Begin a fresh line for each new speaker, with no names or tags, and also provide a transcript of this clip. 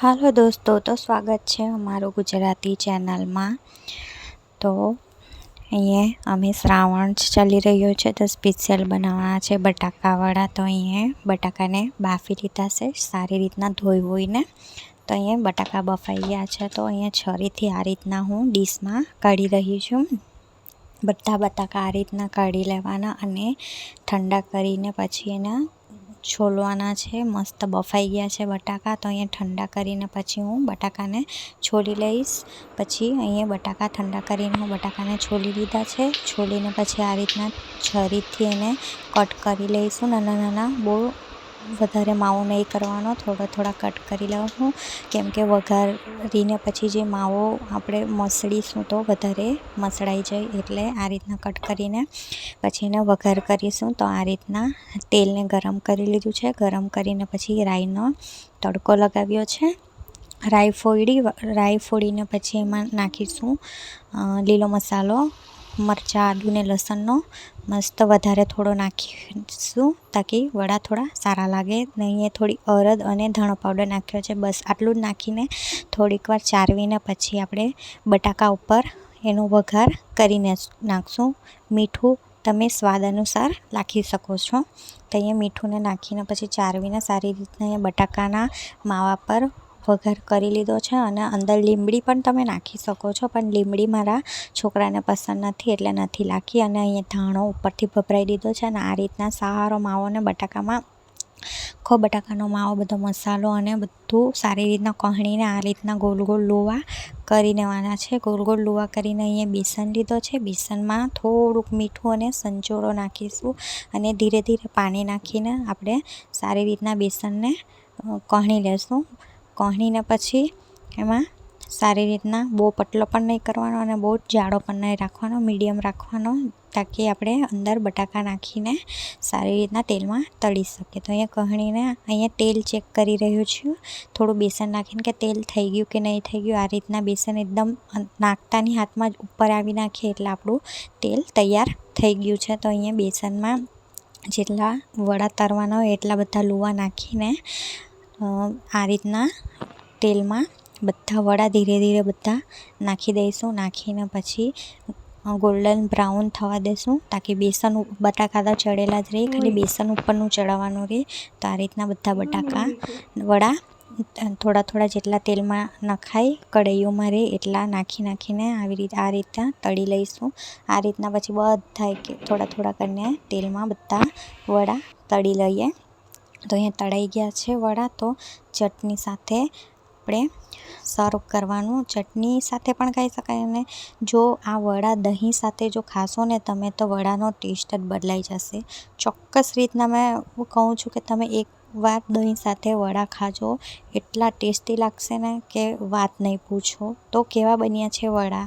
હાલો દોસ્તો, તો સ્વાગત છે અમારું ગુજરાતી ચેનલમાં. તો અહીંયા અમે શ્રાવણ ચાલી રહ્યો છે, તો સ્પેશિયલ બનાવવાના છે બટાકાવાળા. તો અહીંયા બટાકાને બાફી લીધા છે, સારી રીતના ધોઈ હોઈને તો અહીંયા બટાકા બફાઈ ગયા છે, તો અહીંયા છરીથી આ રીતના હું ડીશમાં કાઢી રહી છું. બધા બટાકા આ રીતના કાઢી લેવાના અને ઠંડા કરીને પછી એના છોલવાના છે, મસ્ત બફાઈ ગયા છે બટાકા. તો અહીંયા ઠંડા કરીને પછી હું બટાકાને છોલી લઈશ. પછી અહીંયા બટાકા ઠંડા કરીને હું બટાકાને છોલી લીધા છે. છોલીને પછી આ રીતના છરીથી એને કટ કરી લઈશું. નાના નાના બહુ વધારે માવો નહીં કરવાનો, થોડા થોડા કટ કરી લઉં કેમકે વઘારીને પછી જે માવો આપણે મસળીશું તો વધારે મસળાઈ જાય એટલે આ રીતના કટ કરીને પછી એને વઘાર કરીશું. તો આ રીતના તેલને ગરમ કરી લીધું છે. ગરમ કરીને પછી રાઈનો તડકો લગાવ્યો છે. રાઈ ફોડી, રાઈ ફોડીને પછી એમાં નાખીશું લીલો મસાલો મરચાં, આદું ને લસણનો મસ્ત વધારે થોડો નાખીશું તાકી વડા થોડા સારા લાગે. ને અહીંયા થોડી અરદ અને ધાણો પાવડર નાખ્યો છે. બસ આટલું જ નાખીને થોડીક વાર ચારવીને પછી આપણે બટાકા ઉપર એનો વઘાર કરીને નાખશું. મીઠું તમે સ્વાદ અનુસાર નાખી શકો છો. તો અહીંયા મીઠુંને નાખીને પછી ચારવીને સારી રીતના અહીંયા બટાકાના માવા પર વઘાર કરી લીધો છે અને અંદર લીમડી પણ તમે નાખી શકો છો. પણ લીમડી મારા છોકરાને પસંદ નથી એટલે નથી નાખી અને અહીંયા ધાણો ઉપરથી ભભરાઈ દીધો છે અને આ રીતના સહારો માવો ને બટાકામાં, આખો બટાકાનો માવો, બધો મસાલો અને બધું સારી રીતના કહણીને આ રીતના ગોલ ગોલ લોવા કરી લેવાના છે. ગોલ ગોલ લોવા કરીને અહીંયા બેસન લીધો છે. બેસનમાં થોડુંક મીઠું અને સંચોળો નાખીશું અને ધીરે ધીરે પાણી નાખીને આપણે સારી રીતના બેસનને કહણી લેશું. કહણીને પછી એમાં સારી રીતના બહુ પતલો પણ નહીં કરવાનો અને બહુ જાડો પણ નહીં રાખવાનો, મીડિયમ રાખવાનો, તાકી આપણે અંદર બટાકા નાખીને સારી રીતના તેલમાં તળી શકીએ. તો અહીંયા કહણીને અહીંયા તેલ ચેક કરી રહ્યું છું. થોડું બેસન નાખીને કે તેલ થઈ ગયું કે નહીં થઈ ગયું, આ રીતના બેસન એકદમ નાખતાની હાથમાં જ ઉપર આવી નાખીએ એટલે આપણું તેલ તૈયાર થઈ ગયું છે. તો અહીંયા બેસનમાં જેટલા વડા તરવાના હોય એટલા બધા લુવા નાખીને આ રીતના તેલમાં બધા વડા ધીરે ધીરે બધા નાખી દઈશું. નાખીને પછી ગોલ્ડન બ્રાઉન થવા દેશું તાકી બેસન બટાકા તો ચડેલા જ રહે, ખાલી બેસન ઉપરનું ચડાવવાનું રહે. તો આ રીતના બધા બટાકા વડા થોડા થોડા જેટલા તેલમાં નખાય, કઢાઈઓમાં રહે એટલા નાખી નાખીને આવી રીતે, આ રીતના તળી લઈશું. આ રીતના પછી બધા થોડા થોડા કરીને તેલમાં બધા વડા તળી લઈએ. તો અહીંયા તળાઈ ગયા છે વડા. તો ચટણી સાથે આપણે સર્વ કરવાનું. ચટણી સાથે પણ ખાઈ શકાય અને જો આ વડા દહીં સાથે જો ખાશો ને તમે, તો વડાનો ટેસ્ટ જ બદલાઈ જશે. ચોક્કસ રીતના મેં કહું છું કે તમે એક વાર દહીં સાથે વડા ખાજો. એટલા ટેસ્ટી લાગશે ને કે વાત નહીં પૂછો. તો કેવા બન્યા છે વડા?